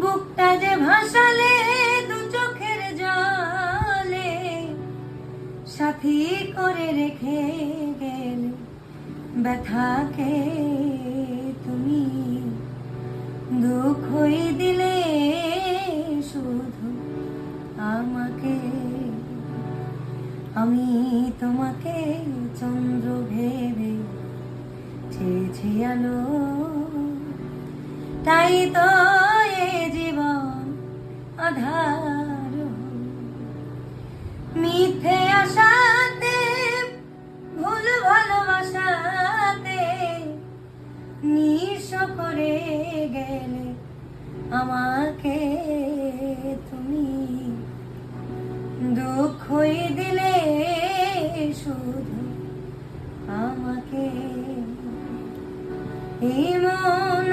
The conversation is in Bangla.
বুকটা যে ভাসালে দু চোখের জলে, সাথী করে রেখে গেলে ব্যথাকে তুমি। দুঃখই দিলে শুধু আমাকে। আমি তোমাকে চন্দ্র ভেবে চেয়েছি আলো তাই তো এ জীবন আধার মিথ্যে আশাতে, ভুল ভালোবাসাতে নিঃস্ব করে গেলে আমাকে তুমি দুঃখই দিলে শুধু আমাকে। এই মন